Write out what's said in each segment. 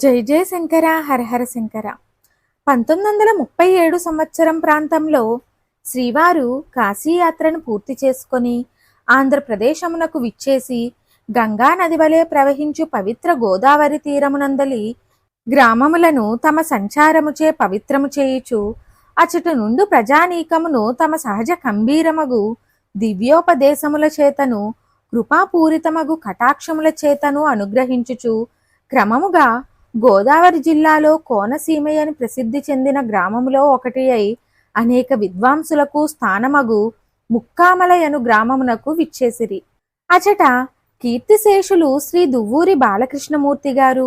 జై జయ శంకర హరహర శంకర. పంతొమ్మిది వందల ముప్పై ఏడు సంవత్సరం ప్రాంతంలో శ్రీవారు కాశీయాత్రను పూర్తి చేసుకొని ఆంధ్రప్రదేశమునకు విచ్చేసి గంగా నది వలె ప్రవహించు పవిత్ర గోదావరి తీరమునందలి గ్రామములను తమ సంచారముచే పవిత్రము చేయుచు అచటు నుండు ప్రజానీకమును తమ సహజ కంభీరమగు దివ్యోపదేశముల చేతను కృపాపూరితమగు కటాక్షముల చేతను అనుగ్రహించుచు క్రమముగా గోదావరి జిల్లాలో కోనసీమ అని ప్రసిద్ధి చెందిన గ్రామములో ఒకటి అయి అనేక విద్వాంసులకు స్థానమగు ముక్కామలయను గ్రామమునకు విచ్చేసిరి. అచట కీర్తిశేషులు శ్రీ దువ్వూరి బాలకృష్ణమూర్తి గారు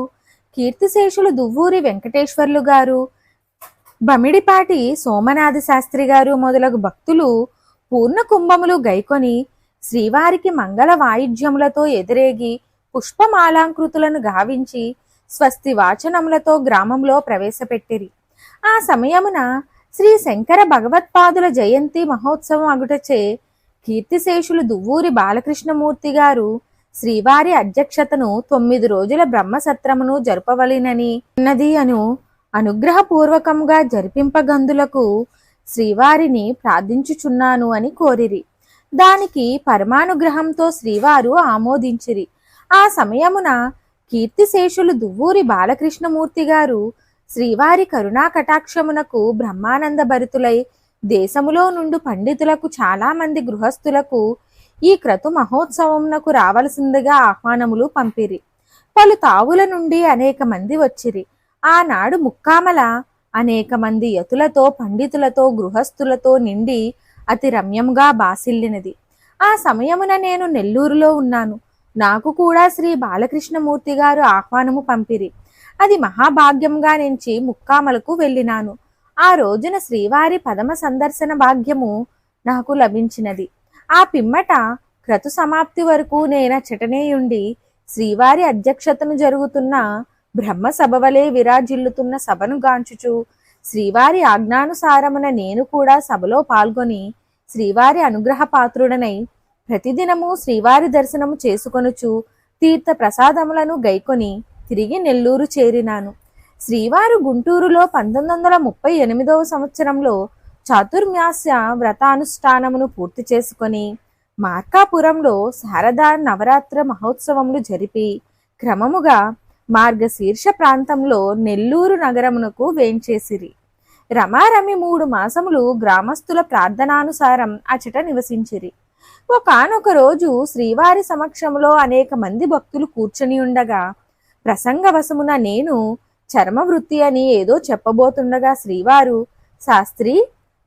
కీర్తిశేషులు దువ్వూరి వెంకటేశ్వర్లు గారు బమిడిపాటి సోమనాథ శాస్త్రి గారు మొదలగు భక్తులు పూర్ణ కుంభములు గైకొని శ్రీవారికి మంగళ వాయిద్యములతో ఎదిరేగి పుష్పమాలాంకృతులను గావించి స్వస్తి వాచనములతో గ్రామంలో ప్రవేశపెట్టిరి. ఆ సమయమున శ్రీ శంకర భగవత్పాదుల జయంతి మహోత్సవం అగుటచే కీర్తిశేషులు దువ్వూరి బాలకృష్ణమూర్తి గారు శ్రీవారి అధ్యక్షతను తొమ్మిది రోజుల బ్రహ్మసత్రమును జరపవలినని అన్నది అను అనుగ్రహపూర్వకంగా జరిపింపగందులకు శ్రీవారిని ప్రార్థించుచున్నాను అని కోరిరి. దానికి పరమానుగ్రహంతో శ్రీవారు ఆమోదించిరి. ఆ సమయమున కీర్తిశేషులు దువ్వూరి బాలకృష్ణమూర్తి గారు శ్రీవారి కరుణా కటాక్షమునకు బ్రహ్మానంద భరితులై దేశములో నుండి పండితులకు చాలామంది గృహస్థులకు ఈ క్రతు మహోత్సవమునకు రావలసిందిగా ఆహ్వానములు పంపిరి. పలు తావుల నుండి అనేక మంది వచ్చిరి. ఆనాడు ముక్కామల అనేక మంది యతులతో పండితులతో గృహస్థులతో నిండి అతి రమ్యముగా బాసిల్లినది. ఆ సమయమున నేను నెల్లూరులో ఉన్నాను. నాకు కూడా శ్రీ బాలకృష్ణమూర్తి గారు ఆహ్వానము పంపిరి. అది మహాభాగ్యంగా నుంచి ముక్కామలకు వెళ్ళినాను. ఆ రోజున శ్రీవారి పదమ సందర్శన భాగ్యము నాకు లభించినది. ఆ పిమ్మట క్రతు సమాప్తి వరకు నేను ఉండి శ్రీవారి అధ్యక్షతను జరుగుతున్న బ్రహ్మ సభవలే విరాజిల్లుతున్న సభను గాంచుచు శ్రీవారి ఆజ్ఞానుసారమున నేను కూడా సభలో పాల్గొని శ్రీవారి అనుగ్రహ పాత్రుడనై ప్రతిదినము శ్రీవారి దర్శనము చేసుకొనుచు తీర్థ ప్రసాదములను గైకొని తిరిగి నెల్లూరు చేరినాను. శ్రీవారు గుంటూరులో పంతొమ్మిది వందల ముప్పై ఎనిమిదవ సంవత్సరంలో చాతుర్మాస్య వ్రతానుష్ఠానమును పూర్తి చేసుకొని మార్కాపురంలో శారదా నవరాత్ర మహోత్సవములు జరిపి క్రమముగా మార్గశీర్ష ప్రాంతంలో నెల్లూరు నగరమునకు వేంచేసిరి. రమారమి మూడు మాసములు గ్రామస్తుల ప్రార్థనానుసారం అచట నివసించిరి. ఒకనొక రోజు శ్రీవారి సమక్షంలో అనేక మంది భక్తులు కూర్చొని ఉండగా ప్రసంగవశమున నేను చర్మవృత్తి అని ఏదో చెప్పబోతుండగా శ్రీవారు శాస్త్రి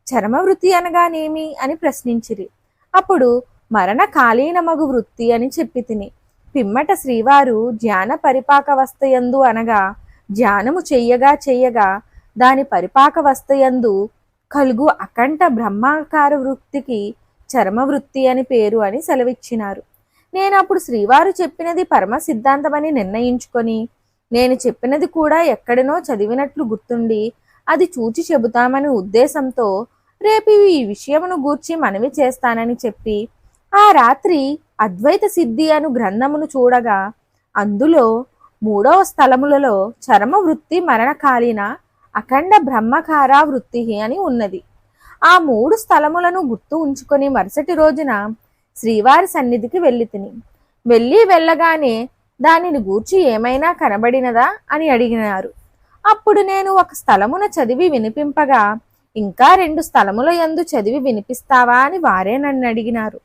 చర్మవృత్తి అనగానేమి? అని ప్రశ్నించిరి. అప్పుడు మరణకాలీనమగు వృత్తి అని చెప్పి తిని పిమ్మట శ్రీవారు ధ్యాన పరిపాకవస్థయందు అనగా ధ్యానము చెయ్యగా చెయ్యగా దాని పరిపాకవస్థయందు కలుగు అకంఠ బ్రహ్మాకార వృత్తికి చర్మవృత్తి అని పేరు అని సెలవిచ్చినారు. నేను అప్పుడు శ్రీవారు చెప్పినది పరమ సిద్ధాంతమని నిర్ణయించుకొని నేను చెప్పినది కూడా ఎక్కడనో చదివినట్లు గుర్తుండి అది చూచి చెబుతామని ఉద్దేశంతో రేపు ఈ విషయమును గూర్చి మనవి చేస్తానని చెప్పి ఆ రాత్రి అద్వైత సిద్ధి అను గ్రంథమును చూడగా అందులో మూడవ స్థలములలో చరమ వృత్తి మరణకాలీన అఖండ బ్రహ్మకార వృత్తి అని ఉన్నది. ఆ మూడు స్థలములను గుర్తు ఉంచుకొని మరుసటి రోజున శ్రీవారి సన్నిధికి వెళ్ళి తిని. వెళ్ళి వెళ్ళగానే దానిని గూర్చి ఏమైనా కనబడినదా అని అడిగినారు. అప్పుడు నేను ఒక స్థలమున చదివి వినిపింపగా ఇంకా రెండు స్థలముల యందు చదివి వినిపిస్తావా అని వారే నన్ను అడిగినారు.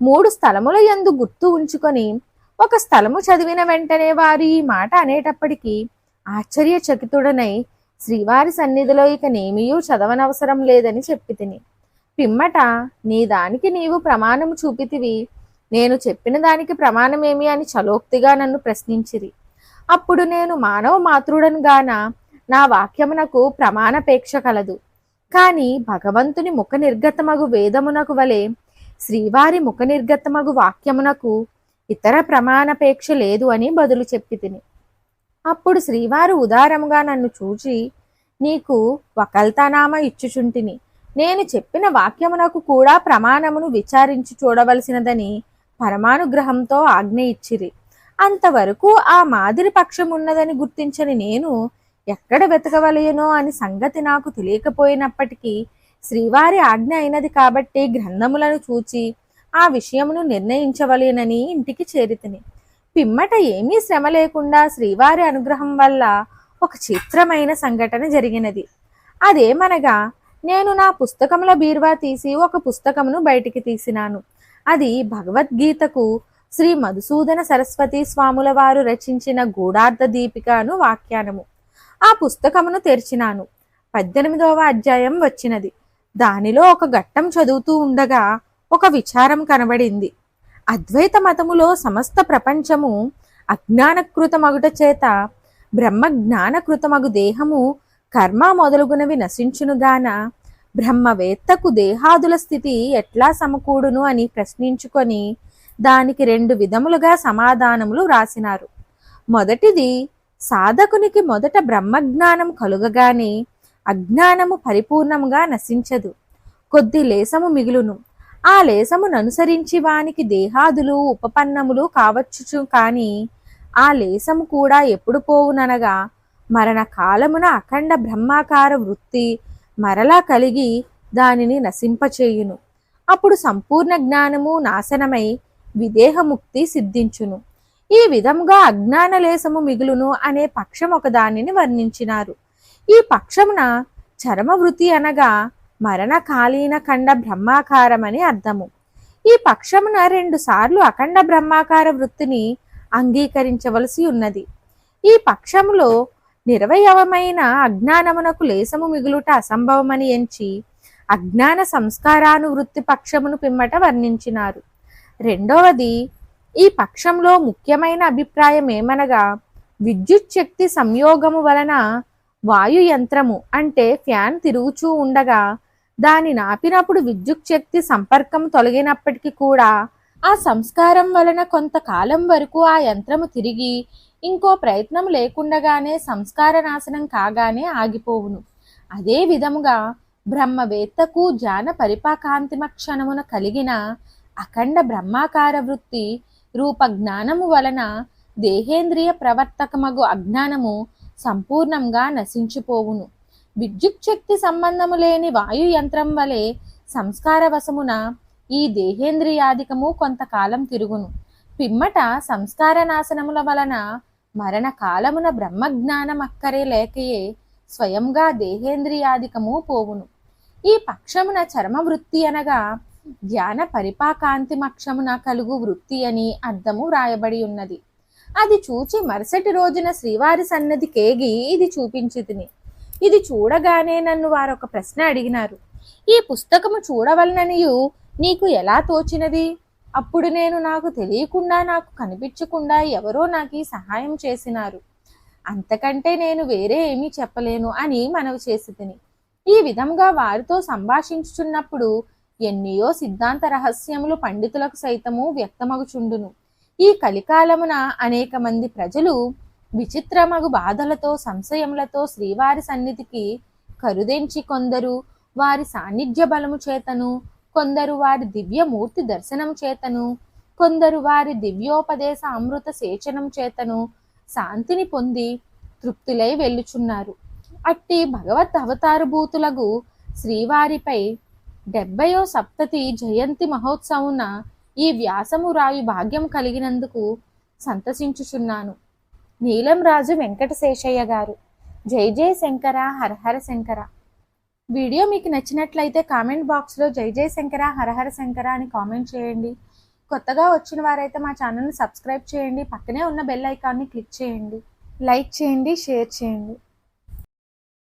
మూడు స్థలముల యందు గుర్తు ఉంచుకొని ఒక స్థలము చదివిన వెంటనే వారు ఈ మాట అనేటప్పటికీ ఆశ్చర్యచకితుడనై శ్రీవారి సన్నిధిలో ఇక నేమియూ చదవనవసరం లేదని చెప్పి తిని. పిమ్మట నీ దానికి నీవు ప్రమాణము చూపితివి. నేను చెప్పిన దానికి ప్రమాణమేమి? అని చలోక్తిగా నన్ను ప్రశ్నించిరి. అప్పుడు నేను మానవ మాతృడను గాన నా వాక్యమునకు ప్రమాణపేక్ష కలదు. కాని భగవంతుని ముఖ నిర్గతమగు వేదమునకు వలె శ్రీవారి ముఖ నిర్గతమగు వాక్యమునకు ఇతర ప్రమాణపేక్ష లేదు అని బదులు చెప్పి తిని. అప్పుడు శ్రీవారు ఉదారముగా నన్ను చూచి నీకు వకల్తనామ ఇచ్చుచుంటిని. నేను చెప్పిన వాక్యమునకు కూడా ప్రమాణమును విచారించి చూడవలసినదని పరమానుగ్రహంతో ఆజ్ఞ ఇచ్చిరి. అంతవరకు ఆ మాదిరి పక్షం ఉన్నదని గుర్తించని నేను ఎక్కడ వెతకవలయనో అని సంగతి నాకు తెలియకపోయినప్పటికీ శ్రీవారి ఆజ్ఞ అయినది కాబట్టి గ్రంథములను చూచి ఆ విషయమును నిర్ణయించవలేనని ఇంటికి చేరితిని. పిమ్మట ఏమీ శ్రమ లేకుండా శ్రీవారి అనుగ్రహం వల్ల ఒక చిత్రమైన సంఘటన జరిగినది. అదేమనగా నేను నా పుస్తకముల బీరువా తీసి ఒక పుస్తకమును బయటికి తీసినాను. అది భగవద్గీతకు శ్రీ మధుసూదన సరస్వతి స్వాముల వారు రచించిన గూఢార్థ దీపిక అను వాఖ్యానము ఆ పుస్తకమును తెరిచినాను. పద్దెనిమిదవ అధ్యాయం వచ్చినది. దానిలో ఒక ఘట్టం చదువుతూ ఉండగా ఒక విచారం కనబడింది. అద్వైత మతములో సమస్త ప్రపంచము అజ్ఞానకృతమగుట చేత బ్రహ్మ జ్ఞానకృతమగు దేహము కర్మ మొదలుగునవి నశించునుగాన బ్రహ్మవేత్తకు దేహాదుల స్థితి ఎట్లా సమకూడును అని ప్రశ్నించుకొని దానికి రెండు విధములుగా సమాధానములు రాసినారు. మొదటిది సాధకునికి మొదట బ్రహ్మజ్ఞానం కలుగగానే అజ్ఞానము పరిపూర్ణముగా నశించదు. కొద్ది లేసము మిగులును. ఆ లేసమును అనుసరించి వానికి దేహాదులు ఉపపన్నములు కావచ్చుచు కాని ఆ లేసము కూడా ఎప్పుడు పోవుననగా మరణ కాలమున అఖండ బ్రహ్మాకార వృత్తి మరలా కలిగి దానిని నశింపచేయును. అప్పుడు సంపూర్ణ జ్ఞానము నాశనమై విదేహముక్తి సిద్ధించును. ఈ విధముగా అజ్ఞాన లేసము మిగులును అనే పక్షం ఒక దానిని వర్ణించినారు. ఈ పక్షమున చరమవృత్తి అనగా మరణకాలీన ఖండ బ్రహ్మాకారమని అర్థము. ఈ పక్షమున రెండు సార్లు అఖండ బ్రహ్మాకార వృత్తిని అంగీకరించవలసి ఉన్నది. ఈ పక్షములో నిర్వయవమైన అజ్ఞానమునకు లేసము మిగులుట అసంభవమని ఎంచి అజ్ఞాన సంస్కారానువృత్తి పక్షమును పిమ్మట వర్ణించినారు. రెండవది ఈ పక్షంలో ముఖ్యమైన అభిప్రాయం ఏమనగా విద్యుత్ శక్తి సంయోగము వలన వాయు యంత్రము అంటే ఫ్యాన్ తిరుగుచూ ఉండగా దాని నాపినప్పుడు విద్యుత్ శక్తి సంపర్కం తొలగినప్పటికీ కూడా ఆ సంస్కారం వలన కొంతకాలం వరకు ఆ యంత్రము తిరిగి ఇంకో ప్రయత్నం లేకుండగానే సంస్కార నాశనం కాగానే ఆగిపోవును. అదే విధముగా బ్రహ్మవేత్తకు జాన పరిపాకాంతిమ క్షణమున కలిగిన అఖండ బ్రహ్మాకార వృత్తి రూప జ్ఞానము వలన దేహేంద్రియ ప్రవర్తకమగు అజ్ఞానము సంపూర్ణంగా నశించిపోవును. విద్యుత్ శక్తి సంబంధము లేని వాయు యంత్రం వలె సంస్కార వశమున ఈ దేహేంద్రియాధికము కొంతకాలం తిరుగును. పిమ్మట సంస్కార నాశనముల వలన మరణ కాలమున బ్రహ్మజ్ఞానం అక్కరే లేకయే స్వయంగా దేహేంద్రియాధికము పోవును. ఈ పక్షమున చర్మ వృత్తి అనగా ధ్యాన పరిపాకాంతిమక్షమున కలుగు వృత్తి అని అర్థము వ్రాయబడి ఉన్నది. అది చూచి మరుసటి రోజున శ్రీవారి సన్నది కేగి ఇది చూపించి తిని ఇది చూడగానే నన్ను వారొక ప్రశ్న అడిగినారు. ఈ పుస్తకము చూడవలననియు నీకు ఎలా తోచినది? అప్పుడు నేను నాకు తెలియకుండా నాకు కనిపించకుండా ఎవరో నాకు ఈ సహాయం చేసినారు. అంతకంటే నేను వేరే ఏమీ చెప్పలేను అని మనవి చేసి తిని ఈ విధంగా వారితో సంభాషించుచున్నప్పుడు ఎన్నియో సిద్ధాంత రహస్యములు పండితులకు సైతము వ్యక్తమగుచుండును. ఈ కలికాలమున అనేక మంది ప్రజలు విచిత్రమగు బాధలతో సంశయములతో శ్రీవారి సన్నిధికి కరుదెంచి కొందరు వారి సాన్నిధ్య బలము చేతను కొందరు వారి దివ్యమూర్తి దర్శనం చేతను కొందరు వారి దివ్యోపదేశ అమృత సేచనం చేతను శాంతిని పొంది తృప్తులై వెళ్ళుచున్నారు. అట్టి భగవత్ అవతారభూతులకు శ్రీవారిపై డెబ్బయో సప్తతి జయంతి మహోత్సవున ఈ వ్యాసము రాయు భాగ్యం కలిగినందుకు సంతసించుచున్నాను. నీలం రాజు వెంకటశేషయ్య గారు. జై జై శంకర హరహర శంకర. వీడియో మీకు నచ్చినట్లయితే కామెంట్ బాక్స్లో జై జై శంకర హరహర శంకర అని కామెంట్ చేయండి. కొత్తగా వచ్చిన వారైతే మా ఛానల్ని సబ్స్క్రైబ్ చేయండి. పక్కనే ఉన్న బెల్ ఐకాన్ని క్లిక్ చేయండి. లైక్ చేయండి షేర్ చేయండి.